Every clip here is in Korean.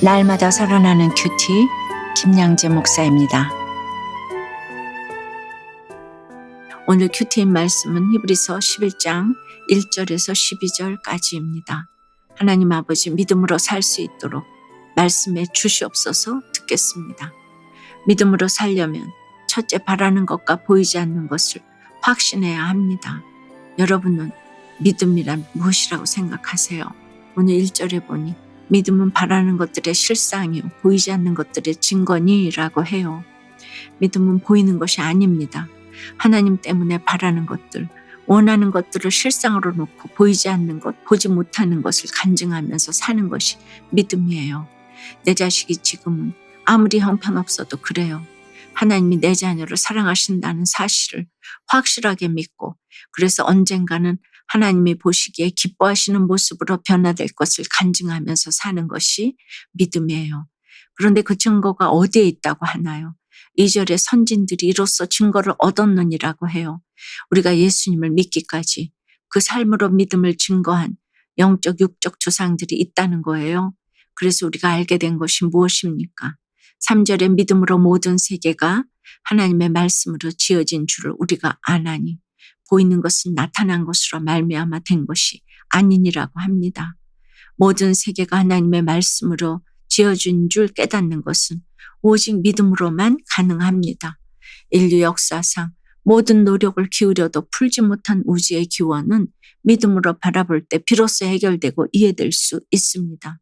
날마다 살아나는 큐티 김양재 목사입니다. 오늘 큐티인 말씀은 히브리서 11장 1절에서 12절까지입니다. 하나님 아버지 믿음으로 살 수 있도록 말씀에 주시옵소서 듣겠습니다. 믿음으로 살려면 첫째 바라는 것과 보이지 않는 것을 확신해야 합니다. 여러분은 믿음이란 무엇이라고 생각하세요? 오늘 1절에 보니 믿음은 바라는 것들의 실상이요. 보이지 않는 것들의 증거니라고 해요. 믿음은 보이는 것이 아닙니다. 하나님 때문에 바라는 것들, 원하는 것들을 실상으로 놓고 보이지 않는 것, 보지 못하는 것을 간증하면서 사는 것이 믿음이에요. 내 자식이 지금은 아무리 형편없어도 그래요. 하나님이 내 자녀를 사랑하신다는 사실을 확실하게 믿고 그래서 언젠가는 하나님이 보시기에 기뻐하시는 모습으로 변화될 것을 간증하면서 사는 것이 믿음이에요. 그런데 그 증거가 어디에 있다고 하나요? 2절에 선진들이 이로써 증거를 얻었느니라고 해요. 우리가 예수님을 믿기까지 그 삶으로 믿음을 증거한 영적, 육적 조상들이 있다는 거예요. 그래서 우리가 알게 된 것이 무엇입니까? 3절에 믿음으로 모든 세계가 하나님의 말씀으로 지어진 줄을 우리가 아나니 보이는 것은 나타난 것으로 말미암아 된 것이 아니니라고 합니다. 모든 세계가 하나님의 말씀으로 지어진 줄 깨닫는 것은 오직 믿음으로만 가능합니다. 인류 역사상 모든 노력을 기울여도 풀지 못한 우주의 기원은 믿음으로 바라볼 때 비로소 해결되고 이해될 수 있습니다.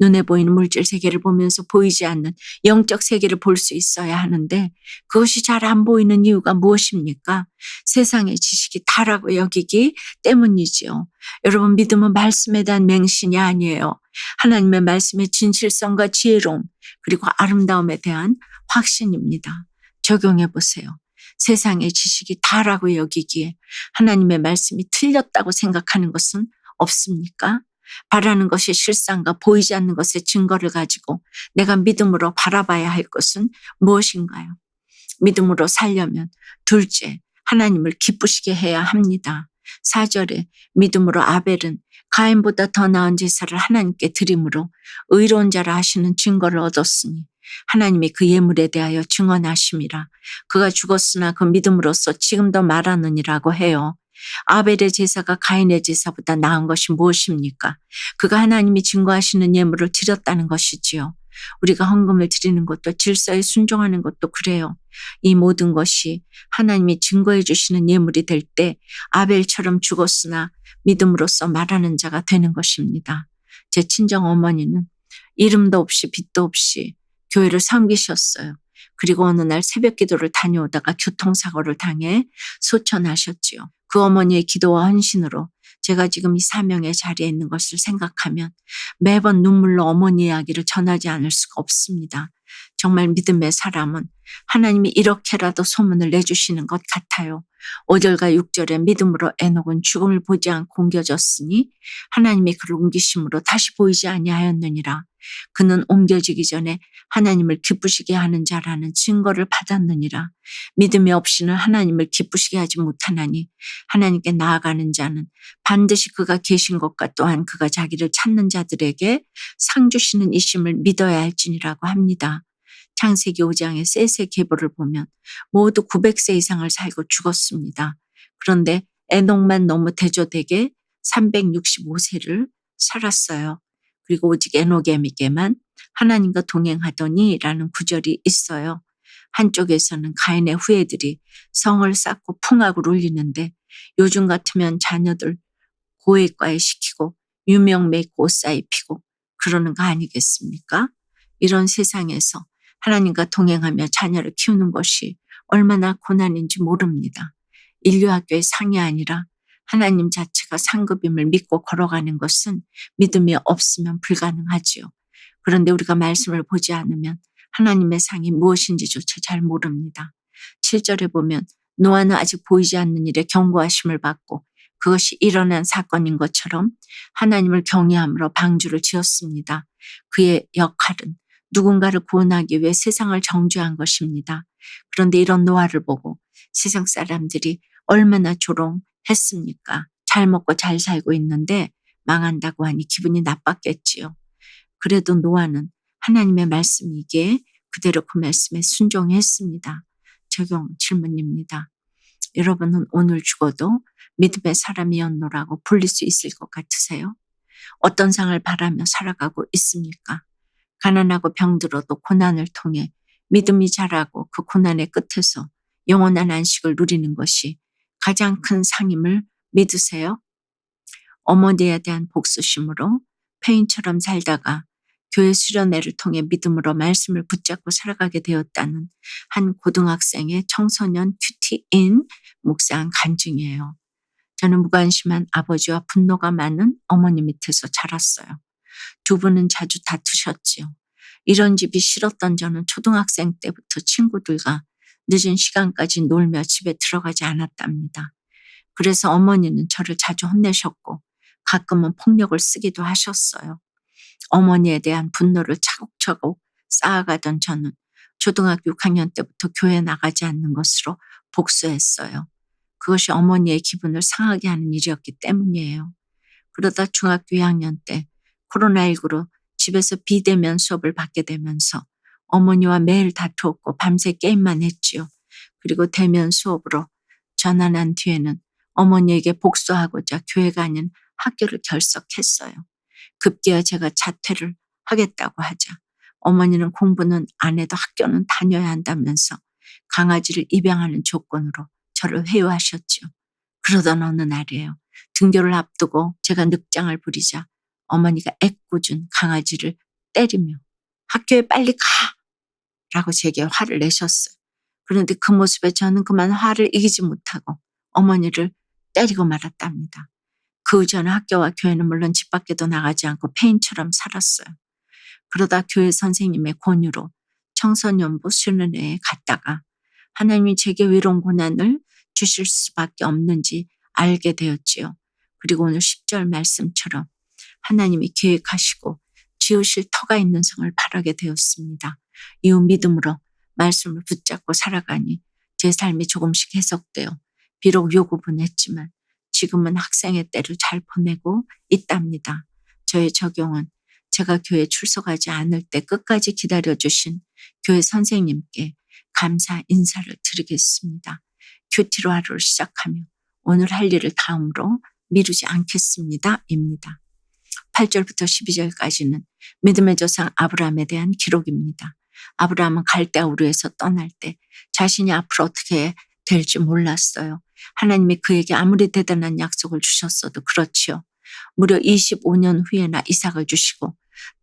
눈에 보이는 물질 세계를 보면서 보이지 않는 영적 세계를 볼 수 있어야 하는데 그것이 잘 안 보이는 이유가 무엇입니까? 세상의 지식이 다라고 여기기 때문이지요. 여러분 믿음은 말씀에 대한 맹신이 아니에요. 하나님의 말씀의 진실성과 지혜로움 그리고 아름다움에 대한 확신입니다. 적용해 보세요. 세상의 지식이 다라고 여기기에 하나님의 말씀이 틀렸다고 생각하는 것은 없습니까? 바라는 것이 실상과 보이지 않는 것의 증거를 가지고 내가 믿음으로 바라봐야 할 것은 무엇인가요? 믿음으로 살려면 둘째, 하나님을 기쁘시게 해야 합니다. 4절에 믿음으로 아벨은 가인보다 더 나은 제사를 하나님께 드림으로 의로운 자라 하시는 증거를 얻었으니 하나님이 그 예물에 대하여 증언하심이라 그가 죽었으나 그 믿음으로써 지금도 말하느니라고 해요. 아벨의 제사가 가인의 제사보다 나은 것이 무엇입니까? 그가 하나님이 증거하시는 예물을 드렸다는 것이지요. 우리가 헌금을 드리는 것도 질서에 순종하는 것도 그래요. 이 모든 것이 하나님이 증거해 주시는 예물이 될 때 아벨처럼 죽었으나 믿음으로써 말하는 자가 되는 것입니다. 제 친정 어머니는 이름도 없이 빛도 없이 교회를 섬기셨어요. 그리고 어느 날 새벽 기도를 다녀오다가 교통사고를 당해 소천하셨지요. 그 어머니의 기도와 헌신으로 제가 지금 이 사명의 자리에 있는 것을 생각하면 매번 눈물로 어머니 이야기를 전하지 않을 수가 없습니다. 정말 믿음의 사람은 하나님이 이렇게라도 소문을 내주시는 것 같아요. 5절과 6절에 믿음으로 에녹은 죽음을 보지 않고 옮겨졌으니 하나님의 그를 옮기심으로 다시 보이지 아니하였느니라. 그는 옮겨지기 전에 하나님을 기쁘시게 하는 자라는 증거를 받았느니라. 믿음이 없이는 하나님을 기쁘시게 하지 못하나니 하나님께 나아가는 자는 반드시 그가 계신 것과 또한 그가 자기를 찾는 자들에게 상 주시는 이심을 믿어야 할지니라고 합니다. 창세기 5장의 셋의 계보를 보면 모두 900세 이상을 살고 죽었습니다. 그런데 에녹만 너무 대조되게 365세를 살았어요. 그리고 오직 에녹에게만 하나님과 동행하더니 라는 구절이 있어요. 한쪽에서는 가인의 후예들이 성을 쌓고 풍악을 울리는데 요즘 같으면 자녀들 고액과에 시키고 유명 메이크 옷 사입히고 그러는 거 아니겠습니까? 이런 세상에서 하나님과 동행하며 자녀를 키우는 것이 얼마나 고난인지 모릅니다. 인류학교의 상이 아니라 하나님 자체가 상급임을 믿고 걸어가는 것은 믿음이 없으면 불가능하지요. 그런데 우리가 말씀을 보지 않으면 하나님의 상이 무엇인지조차 잘 모릅니다. 7절에 보면 노아는 아직 보이지 않는 일에 경고하심을 받고 그것이 일어난 사건인 것처럼 하나님을 경외함으로 방주를 지었습니다. 그의 역할은 누군가를 구원하기 위해 세상을 정죄한 것입니다. 그런데 이런 노아를 보고 세상 사람들이 얼마나 조롱했습니까? 잘 먹고 잘 살고 있는데 망한다고 하니 기분이 나빴겠지요. 그래도 노아는 하나님의 말씀이기에 그대로 그 말씀에 순종했습니다. 적용 질문입니다. 여러분은 오늘 죽어도 믿음의 사람이었노라고 불릴 수 있을 것 같으세요? 어떤 상을 바라며 살아가고 있습니까? 가난하고 병들어도 고난을 통해 믿음이 자라고 그 고난의 끝에서 영원한 안식을 누리는 것이 가장 큰 상임을 믿으세요? 어머니에 대한 복수심으로 페인처럼 살다가 교회 수련회를 통해 믿음으로 말씀을 붙잡고 살아가게 되었다는 한 고등학생의 청소년 큐티인 묵상 간증이에요. 저는 무관심한 아버지와 분노가 많은 어머니 밑에서 자랐어요. 두 분은 자주 다투셨지요. 이런 집이 싫었던 저는 초등학생 때부터 친구들과 늦은 시간까지 놀며 집에 들어가지 않았답니다. 그래서 어머니는 저를 자주 혼내셨고 가끔은 폭력을 쓰기도 하셨어요. 어머니에 대한 분노를 차곡차곡 쌓아가던 저는 초등학교 6학년 때부터 교회 나가지 않는 것으로 복수했어요. 그것이 어머니의 기분을 상하게 하는 일이었기 때문이에요. 그러다 중학교 2학년 때 코로나19로 집에서 비대면 수업을 받게 되면서 어머니와 매일 다투었고 밤새 게임만 했지요. 그리고 대면 수업으로 전환한 뒤에는 어머니에게 복수하고자 교회가 아닌 학교를 결석했어요. 급기야 제가 자퇴를 하겠다고 하자 어머니는 공부는 안 해도 학교는 다녀야 한다면서 강아지를 입양하는 조건으로 저를 회유하셨지요. 그러던 어느 날이에요. 등교를 앞두고 제가 늑장을 부리자 어머니가 애꿎은 강아지를 때리며 학교에 빨리 가! 라고 제게 화를 내셨어요. 그런데 그 모습에 저는 그만 화를 이기지 못하고 어머니를 때리고 말았답니다. 그전 학교와 교회는 물론 집 밖에도 나가지 않고 페인처럼 살았어요. 그러다 교회 선생님의 권유로 청소년부 수련회에 갔다가 하나님이 제게 외로운 고난을 주실 수밖에 없는지 알게 되었지요. 그리고 오늘 10절 말씀처럼 하나님이 계획하시고 지으실 터가 있는 성을 바라게 되었습니다. 이후 믿음으로 말씀을 붙잡고 살아가니 제 삶이 조금씩 해석되어 비록 요구분 했지만 지금은 학생의 때를 잘 보내고 있답니다. 저의 적용은 제가 교회 출석하지 않을 때 끝까지 기다려주신 교회 선생님께 감사 인사를 드리겠습니다. 큐티로 하루를 시작하며 오늘 할 일을 다음으로 미루지 않겠습니다. 입니다. 8절부터 12절까지는 믿음의 조상 아브라함에 대한 기록입니다. 아브라함은 갈대아 우르에서 떠날 때 자신이 앞으로 어떻게 될지 몰랐어요. 하나님이 그에게 아무리 대단한 약속을 주셨어도 그렇지요. 무려 25년 후에나 이삭을 주시고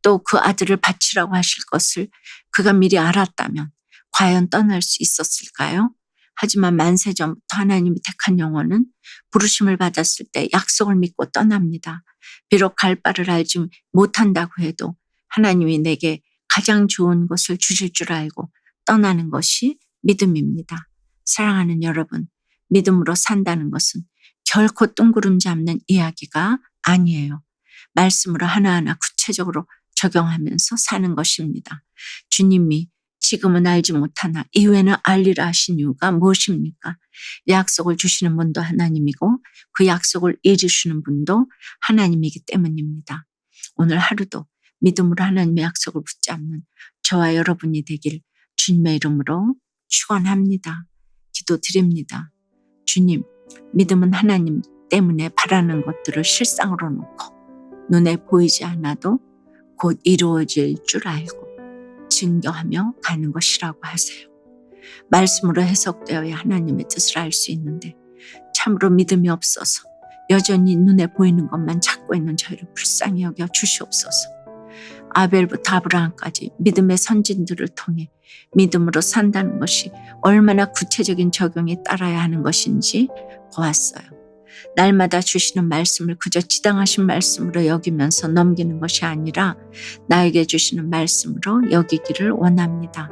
또 그 아들을 바치라고 하실 것을 그가 미리 알았다면 과연 떠날 수 있었을까요? 하지만 만세 전부터 하나님이 택한 영혼은 부르심을 받았을 때 약속을 믿고 떠납니다. 비록 갈 바를 알지 못한다고 해도 하나님이 내게 가장 좋은 것을 주실 줄 알고 떠나는 것이 믿음입니다. 사랑하는 여러분, 믿음으로 산다는 것은 결코 뜬구름 잡는 이야기가 아니에요. 말씀으로 하나하나 구체적으로 적용하면서 사는 것입니다. 주님이 지금은 알지 못하나 이후에는 알리라 하신 이유가 무엇입니까? 약속을 주시는 분도 하나님이고 그 약속을 이루시는 분도 하나님이기 때문입니다. 오늘 하루도 믿음으로 하나님의 약속을 붙잡는 저와 여러분이 되길 주님의 이름으로 축원합니다. 기도드립니다. 주님, 믿음은 하나님 때문에 바라는 것들을 실상으로 놓고 눈에 보이지 않아도 곧 이루어질 줄 알고 증거하며 가는 것이라고 하세요. 말씀으로 해석되어야 하나님의 뜻을 알 수 있는데 참으로 믿음이 없어서 여전히 눈에 보이는 것만 찾고 있는 저희를 불쌍히 여겨 주시옵소서. 아벨부터 아브라함까지 믿음의 선진들을 통해 믿음으로 산다는 것이 얼마나 구체적인 적용에 따라야 하는 것인지 보았어요. 날마다 주시는 말씀을 그저 지당하신 말씀으로 여기면서 넘기는 것이 아니라 나에게 주시는 말씀으로 여기기를 원합니다.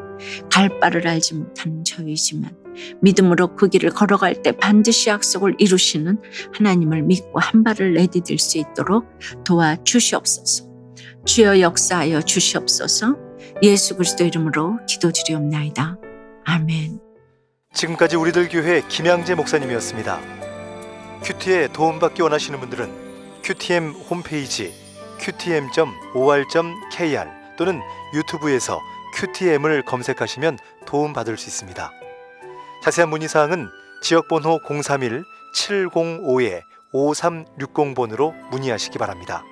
갈 바를 알지 못하는 저이지만 믿음으로 그 길을 걸어갈 때 반드시 약속을 이루시는 하나님을 믿고 한 발을 내디딜 수 있도록 도와 주시옵소서. 주여 역사하여 주시옵소서. 예수 그리스도 이름으로 기도드리옵나이다. 아멘. 지금까지 우리들 교회 김양재 목사님이었습니다. 큐티에 도움받기 원하시는 분들은 큐티엠 홈페이지 qtm.or.kr 또는 유튜브에서 QTM을 검색하시면 도움받을 수 있습니다. 자세한 문의사항은 지역번호 031-705-5360번으로 문의하시기 바랍니다.